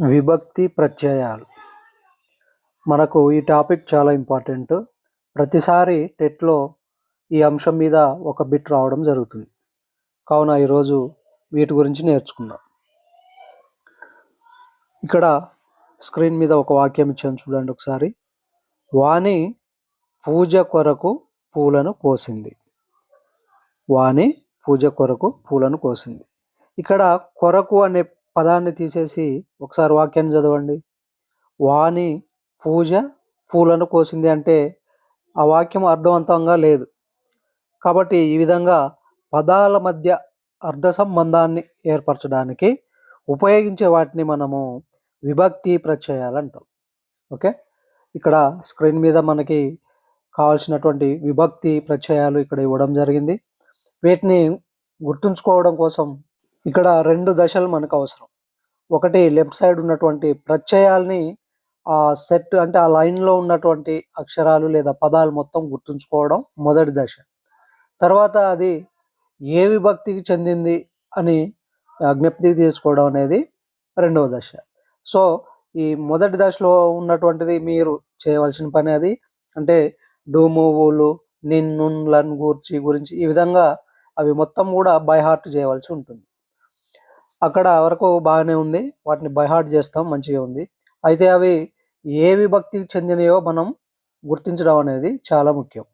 విభక్తి ప్రత్యయాలు. మనకు ఈ టాపిక్ చాలా ఇంపార్టెంట్. ప్రతిసారి టెట్లో ఈ అంశం మీద ఒక బిట్ రావడం జరుగుతుంది. కావున ఈరోజు వీటి గురించి నేర్చుకుందాం. ఇక్కడ స్క్రీన్ మీద ఒక వాక్యం ఇచ్చాను చూడండి ఒకసారి. వాణి పూజ కొరకు పూలను కోసింది. వాణి పూజ కొరకు పూలను కోసింది. ఇక్కడ కొరకు అనే పదాన్ని తీసేసి ఒకసారి వాక్యాన్ని చదవండి. వాణి పూజ పూలను కోసింది అంటే ఆ వాక్యం అర్థవంతంగా లేదు. కాబట్టి ఈ విధంగా పదాల మధ్య అర్థ సంబంధాన్ని ఏర్పరచడానికి ఉపయోగించే వాటిని మనము విభక్తి ప్రత్యయాలు అంటాం ఓకే? ఇక్కడ స్క్రీన్ మీద మనకి కావాల్సినటువంటి విభక్తి ప్రత్యయాలు ఇక్కడ ఇవ్వడం జరిగింది. వీటిని గుర్తుంచుకోవడం కోసం ఇక్కడ రెండు దశలు మనకు అవసరం. ఒకటి లెఫ్ట్ సైడ్ ఉన్నటువంటి ప్రత్యయాల్ని ఆ సెట్ అంటే ఆ లైన్లో ఉన్నటువంటి అక్షరాలు లేదా పదాలు మొత్తం గుర్తుంచుకోవడం మొదటి దశ. తర్వాత అది ఏ విభక్తికి చెందింది అని జ్ఞప్తి చేసుకోవడం అనేది రెండవ దశ. సో ఈ మొదటి దశలో ఉన్నటువంటిది మీరు చేయవలసిన పని అది. అంటే డూమువులు ఊలు లన్ గూర్చి గురించి ఈ విధంగా అవి మొత్తం కూడా బై హార్ట్ చేయవలసి ఉంటుంది. అక్కడ వరకు బాగానే ఉంది. వాటిని బైహార్ట్ చేస్తాం మంచిగా ఉంది. అయితే అవి ఏ విభక్తికి చెందినయో మనం గుర్తించడం అనేది చాలా ముఖ్యం.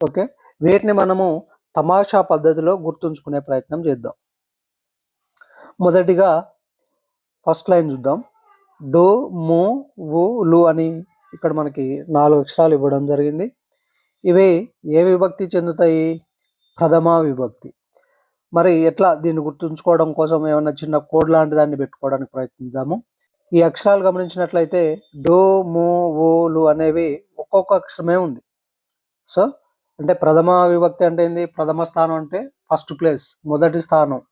ఓకే? వీటిని మనము తమాషా పద్ధతిలో గుర్తుంచుకునే ప్రయత్నం చేద్దాం. మొదటిగా ఫస్ట్ లైన్ చూద్దాం. డు ము వు లు అని ఇక్కడ మనకి నాలుగు అక్షరాలు ఇవ్వడం జరిగింది. ఇవి ఏ విభక్తి చెందుతాయి? ప్రథమా విభక్తి. మరి ఎట్లా దీన్ని గుర్తుంచుకోవడం కోసం ఏమైనా చిన్న కోడ్ లాంటి దాన్ని పెట్టుకోవడానికి ప్రయత్నిద్దాము. ఈ అక్షరాలు గమనించినట్లయితే డో మో ఓలు అనేవి ఒక్కొక్క అక్షరమే ఉంది. సో అంటే ప్రథమ విభక్తి అంటే ఏంది? ప్రథమ స్థానం అంటే ఫస్ట్ ప్లేస్ మొదటి స్థానం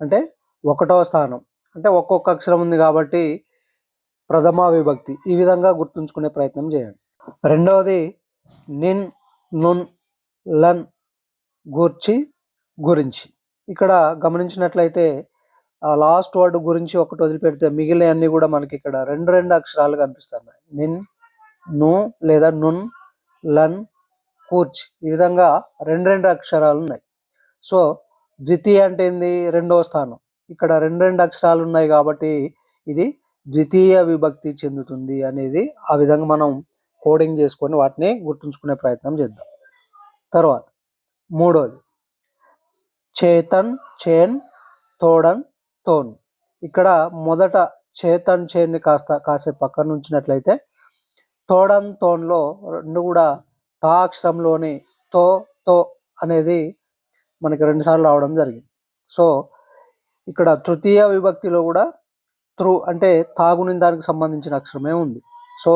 అంటే ఒకటవ స్థానం. అంటే ఒక్కొక్క అక్షరం ఉంది కాబట్టి ప్రథమ విభక్తి. ఈ విధంగా గుర్తుంచుకునే ప్రయత్నం చేయండి. రెండవది నిన్ నున్ లన్ గూర్చి గురించి. ఇక్కడ గమనించినట్లయితే లాస్ట్ వర్డ్ గురించి ఒకటి వదిలిపెడితే మిగిలిన అన్ని కూడా మనకి ఇక్కడ రెండు రెండు అక్షరాలు కనిపిస్తున్నాయి. నిన్ను లేదా నున్ లన్ కూర్చ్. ఈ విధంగా రెండు రెండు అక్షరాలు ఉన్నాయి. సో ద్వితీయ అంటే ఏంది? రెండవ స్థానం. ఇక్కడ రెండు రెండు అక్షరాలు ఉన్నాయి కాబట్టి ఇది ద్వితీయ విభక్తి చెందుతుంది అనేది ఆ విధంగా మనం కోడింగ్ చేసుకొని వాటిని గుర్తుంచుకునే ప్రయత్నం చేద్దాం. తర్వాత మూడోది. చేతన్ చేన్ తోడన్ తోన్. ఇక్కడ మొదట చేతన్ చేన్ని కాస్త కాసేపు పక్కన ఉంచినట్లయితే తోడన్ తోన్లో రెండు కూడా తా అక్షరంలోని తో తో అనేది మనకి రెండుసార్లు రావడం జరిగింది. సో ఇక్కడ తృతీయ విభక్తిలో కూడా త్రు అంటే తాగుని దానికి సంబంధించిన అక్షరమే ఉంది. సో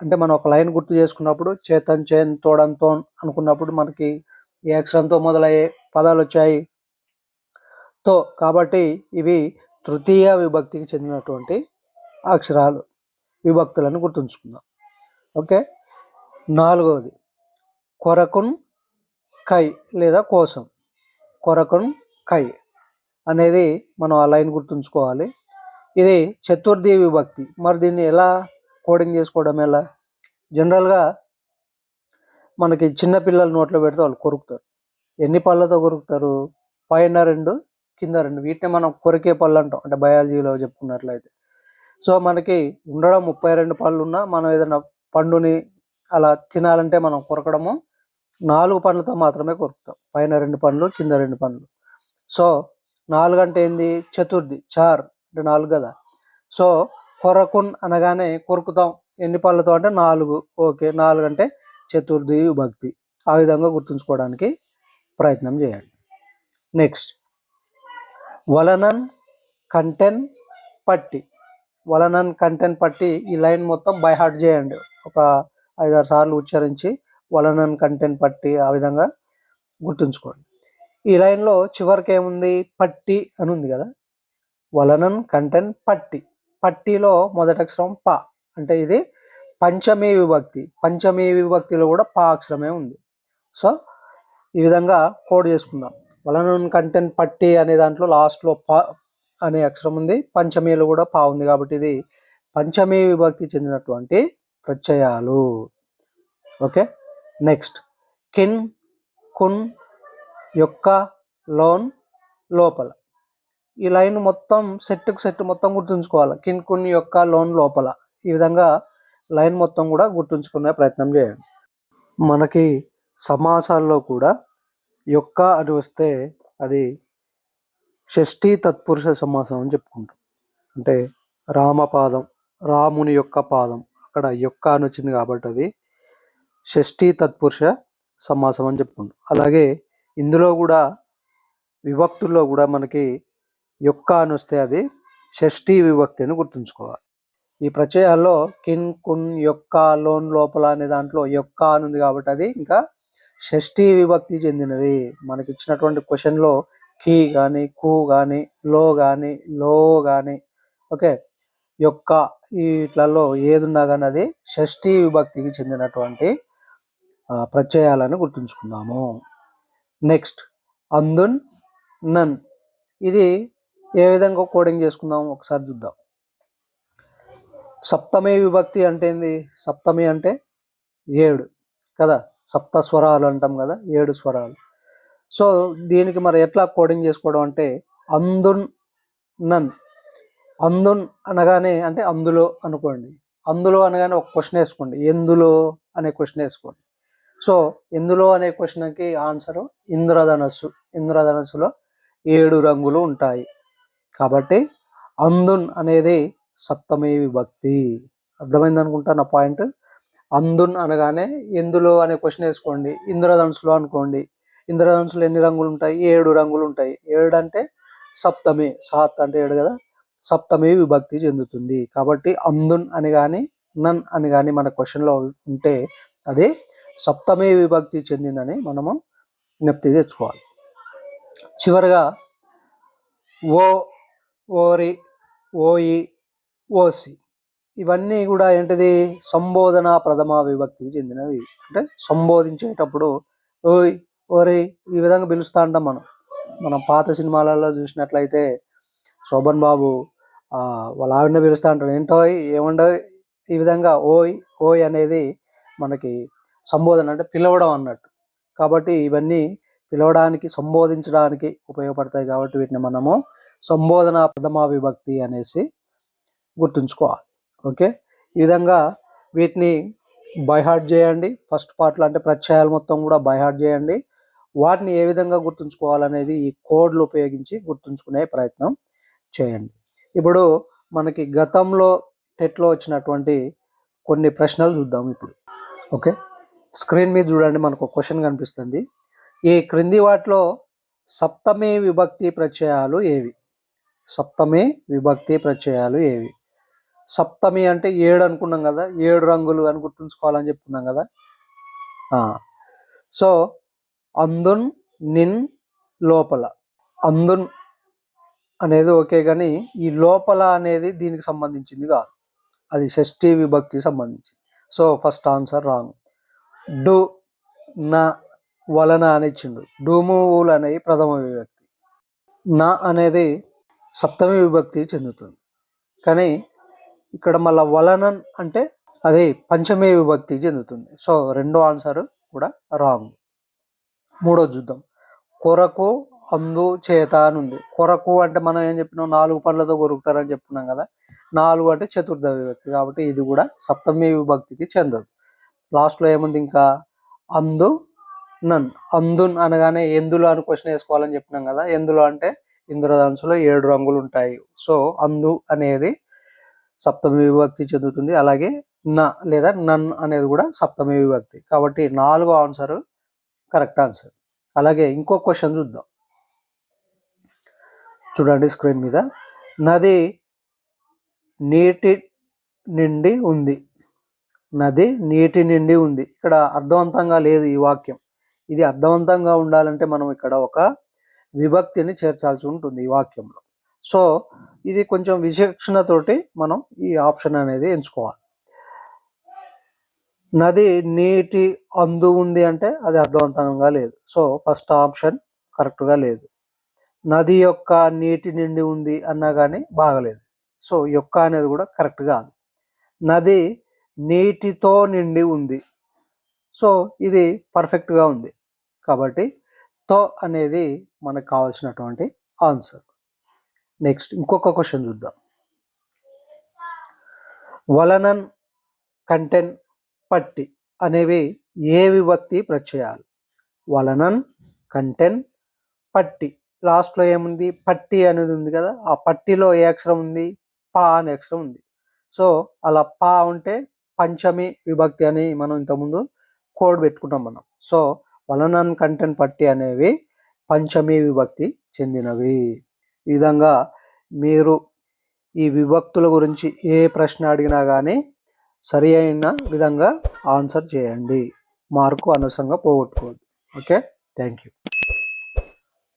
అంటే మనం ఒక లైన్ గుర్తు చేసుకున్నప్పుడు చేతన్ చేన్ తోడన్ తోన్ అనుకున్నప్పుడు మనకి ఏ అక్షరంతో మొదలయ్యే పదాలు వచ్చాయి తో కాబట్టి ఇవి తృతీయ విభక్తికి చెందినటువంటి అక్షరాలు. విభక్తులను గుర్తుంచుకుందాం. ఓకే? నాలుగవది. కొరకున్ కై లేదా కోసం కొరకున్ కై అనేది మనం ఆ లైన్ గుర్తుంచుకోవాలి. ఇది చతుర్థి విభక్తి. మరి దీన్ని ఎలా కోడింగ్ చేసుకోవడం ఎలా? జనరల్గా మనకి చిన్నపిల్లల నోట్లో పెడితే వాళ్ళు కొరుకుతారు. ఎన్ని పళ్ళతో కొరుకుతారు? పైన రెండు కింద రెండు. వీటిని మనం కొరికే పళ్ళు అంటాం. అంటే బయాలజీలో చెప్పుకున్నట్లయితే. సో మనకి ఉండడం ముప్పై రెండు పళ్ళు ఉన్నా మనం ఏదైనా పండుని అలా తినాలంటే మనం కొరకడము నాలుగు పండ్లతో మాత్రమే కొరుకుతాం. పైన రెండు పండ్లు కింద రెండు పండ్లు సో నాలుగు అంటే ఏంది? చతుర్థి చార్. అంటే నాలుగు కదా. సో కొరకున్ అనగానే కొరుకుతాం. ఎన్ని పళ్ళతో అంటే నాలుగు. ఓకే నాలుగు అంటే చతుర్థి భక్తి ఆ విధంగా గుర్తుంచుకోవడానికి ప్రయత్నం చేయండి నెక్స్ట్ వలనన్ కంటెన్ పట్టి. వలనన్ కంటెంట్ పట్టి ఈ లైన్ మొత్తం బై హార్ట్ చేయండి. ఒక ఐదారు సార్లు ఉచ్చరించి వలనన్ కంటెంట్ పట్టి ఆ విధంగా గుర్తుంచుకోండి. ఈ లైన్లో చివరికి ఏముంది? పట్టి అని ఉంది కదా? వలనన్ కంటెంట్ పట్టి. పట్టిలో మొదటి అక్షరం ప. అంటే ఇది పంచమీ విభక్తి. పంచమీ విభక్తిలో కూడా పా అక్షరమే ఉంది. సో ఈ విధంగా కోడ్ చేసుకుందాం. వలనన్ కంటెంట్ పట్టి అనే దాంట్లో లాస్ట్లో ప అనే అక్షరం ఉంది. పంచమీలో కూడా పా ఉంది కాబట్టి ఇది పంచమీ విభక్తి చెందినటువంటి ప్రత్యయాలు. ఓకే? నెక్స్ట్. కిన్ కున్ యొక్క లోన్ లోపల. ఈ లైన్ మొత్తం సెట్కు సెట్ మొత్తం గుర్తుంచుకోవాలి. కిన్ కున్ యొక్క లోన్ లోపల. ఈ విధంగా లైన్ మొత్తం కూడా గుర్తుంచుకునే ప్రయత్నం చేయండి. మనకి సమాసాల్లో కూడా యొక్క అని వస్తే అది షష్ఠీ తత్పురుష సమాసం అని చెప్పుకుంటాం. అంటే రామపాదం రాముని యొక్క పాదం అక్కడ యొక్క అని వచ్చింది కాబట్టి అది షష్ఠీ తత్పురుష సమాసం అని చెప్పుకుంటాం. అలాగే ఇందులో కూడా విభక్తుల్లో కూడా మనకి యొక్క అని వస్తే అది షష్ఠీ విభక్తి అని గుర్తుంచుకోవాలి. ఈ ప్రత్యయాల్లో కిన్ కున్ యొక్క లోన్ లోపల అనే దాంట్లో యొక్క అని ఉంది కాబట్టి అది ఇంకా షష్ఠి విభక్తి చెందినది. మనకి ఇచ్చినటువంటి క్వశ్చన్లో కీ కానీ కు కానీ లో కానీ లో కానీ ఓకే యొక్క వీటిలలో ఏదున్నా కానీ అది షష్ఠీ విభక్తికి చెందినటువంటి ప్రత్యయాలను గుర్తుంచుకుందాము. నెక్స్ట్ అందున్ నన్. ఇది ఏ విధంగా కోడింగ్ చేసుకుందాం? ఒకసారి చూద్దాం. సప్తమి విభక్తి అంటే ఏంది? సప్తమి అంటే ఏడు కదా? సప్త స్వరాలు అంటాం కదా ఏడు స్వరాలు. సో దీనికి మరి ఎట్లా కోడింగ్ చేసుకోవడం అంటే అందున్ నన్. అందున్ అనగానే అంటే అందులో అనుకోండి. అందులో అనగానే ఒక క్వశ్చన్ వేసుకోండి. ఎందులో అనే క్వశ్చన్ వేసుకోండి. సో ఎందులో అనే క్వశ్చన్కి ఆన్సర్ ఇంద్రధనస్సు. ఇంద్రధనస్సులో ఏడు రంగులు ఉంటాయి. కాబట్టి అందున్ అనేది సప్తమే విభక్తి. అర్థమైంది అనుకుంటా నా పాయింట్? అందున్ అనగానే ఎందులో అనే క్వశ్చన్ వేసుకోండి. ఇంద్రధనుసులో అనుకోండి. ఇంద్రధనుసులు ఎన్ని రంగులు ఉంటాయి ఏడు రంగులు ఉంటాయి ఏడు అంటే సప్తమి. సాత్ అంటే ఏడు కదా? సప్తమి విభక్తి చెందుతుంది. కాబట్టి అందున్ అని కానీ నన్ అని కానీ మన క్వశ్చన్లో ఉంటే అది సప్తమి విభక్తి చెందిందని మనము జ్ఞప్తి తెచ్చుకోవాలి. చివరగా ఓ ఓరి ఓయి ఓసి ఇవన్నీ కూడా ఏంటిది? సంబోధన ప్రథమ విభక్తికి చెందినవి. అంటే సంబోధించేటప్పుడు ఓయ్ ఓరే ఈ విధంగా పిలుస్తా ఉంటాం మనం. మనం పాత సినిమాలలో చూసినట్లయితే శోభన్ బాబు వాళ్ళ ఆవిడని పిలుస్తా ఉంటాడు ఏంటో ఏముండో ఈ విధంగా ఓయ్ ఓయ్ అనేది మనకి సంబోధన అంటే పిలవడం అన్నట్టు. కాబట్టి ఇవన్నీ పిలవడానికి సంబోధించడానికి ఉపయోగపడతాయి కాబట్టి వీటిని మనము సంబోధన ప్రథమా విభక్తి అనేసి గుర్తుంచుకోవాలి. ఓకే? ఈ విధంగా వీటిని బైహార్ట్ చేయండి. ఫస్ట్ పార్ట్లో అంటే ప్రత్యయాలు మొత్తం కూడా బైహార్ట్ చేయండి. వాటిని ఏ విధంగా గుర్తుంచుకోవాలనేది ఈ కోడ్లు ఉపయోగించి గుర్తుంచుకునే ప్రయత్నం చేయండి. ఇప్పుడు మనకి గతంలో టెట్లో వచ్చినటువంటి కొన్ని ప్రశ్నలు చూద్దాం ఇప్పుడు. ఓకే? స్క్రీన్ మీద చూడండి మనకు క్వశ్చన్ కనిపిస్తుంది. ఈ క్రింది వాటిలో సప్తమి విభక్తి ప్రత్యయాలు ఏవి? సప్తమి విభక్తి ప్రత్యయాలు ఏవి? సప్తమి అంటే ఏడు అనుకున్నాం కదా ఏడు రంగులు అని గుర్తుంచుకోవాలని చెప్పుకున్నాం కదా. సో అందున్ నిన్ లోపల. అందున్ అనేది ఓకే కానీ ఈ లోపల అనేది దీనికి సంబంధించింది కాదు. అది షష్ఠీ విభక్తికి సంబంధించింది. So first answer wrong. Do నా వలన అని ఇచ్చిండు. డూమువులు అనేవి ప్రథమ విభక్తి. నా అనేది సప్తమి విభక్తి చెందుతుంది. కానీ ఇక్కడ మళ్ళా వలనన్ అంటే అది పంచమే విభక్తి చెందుతుంది. సో రెండో ఆన్సర్ కూడా రాంగ్. మూడో చూద్దాం. కొరకు అందు చేత అని ఉంది. కొరకు అంటే మనం ఏం చెప్పినాం? నాలుగు పనులతో కొరుకుతారని చెప్పుకున్నాం కదా. నాలుగు అంటే చతుర్థ విభక్తి కాబట్టి ఇది కూడా సప్తమి విభక్తికి చెందదు. లాస్ట్లో ఏముంది ఇంకా? అందు నన్. అందున్ అనగానే ఎందులో అని క్వశ్చన్ వేసుకోవాలని చెప్పినాం కదా. ఎందులో అంటే ఇంద్రధనుసులో ఏడు రంగులు ఉంటాయి. సో అందు అనేది సప్తమి విభక్తి చెందుతుంది. అలాగే న లేదా నన్ అనేది కూడా సప్తమి విభక్తి. కాబట్టి నాలుగో ఆన్సర్ కరెక్ట్ ఆన్సర్. అలాగే ఇంకో క్వశ్చన్ చూద్దాం. చూడండి స్క్రీన్ మీద. నది నీటి నిండి ఉంది. నది నీటి నిండి ఉంది. ఇక్కడ అర్థవంతంగా లేదు ఈ వాక్యం. ఇది అర్థవంతంగా ఉండాలంటే మనం ఇక్కడ ఒక విభక్తిని చేర్చాల్సి ఉంటుంది ఈ వాక్యంలో. సో ఇది కొంచెం విచక్షణతోటి మనం ఈ ఆప్షన్ అనేది ఎంచుకోవాలి. నది నీటి అందు ఉంది అంటే అది అర్థవంతంగా లేదు. సో ఫస్ట్ ఆప్షన్ కరెక్ట్గా లేదు. నది యొక్క నీటి నిండి ఉంది అన్నా కానీ బాగలేదు. సో యొక్క అనేది కూడా కరెక్ట్ కాదు. నది నీటితో నిండి ఉంది. సో ఇది పర్ఫెక్ట్గా ఉంది. కాబట్టి తో అనేది మనకు కావాల్సినటువంటి ఆన్సర్. నెక్స్ట్ ఇంకొక క్వశ్చన్ చూద్దాం. వలనన్ కంటెన్ పట్టి అనేవి ఏ విభక్తి ప్రత్యయాలు? వలనన్ కంటెన్ పట్టి. లాస్ట్లో ఏముంది? పట్టి అనేది ఉంది కదా ఆ పట్టిలో ఏ అక్షరం ఉంది? పా అనే అక్షరం ఉంది. సో అలా పా ఉంటే పంచమి విభక్తి అని మనం ఇంతకుముందు కోడ్ పెట్టుకుంటాం మనం. సో వలనన్ కంటెన్ పట్టి అనేవి పంచమి విభక్తి చెందినవి. ఈ విధంగా మీరు ఈ విభక్తుల గురించి ఏ ప్రశ్న అడిగినా కానీ సరి అయిన విధంగా ఆన్సర్ చేయండి. మార్కు అనవసరంగా పోగొట్టుకోవద్దు. ఓకే? Thank you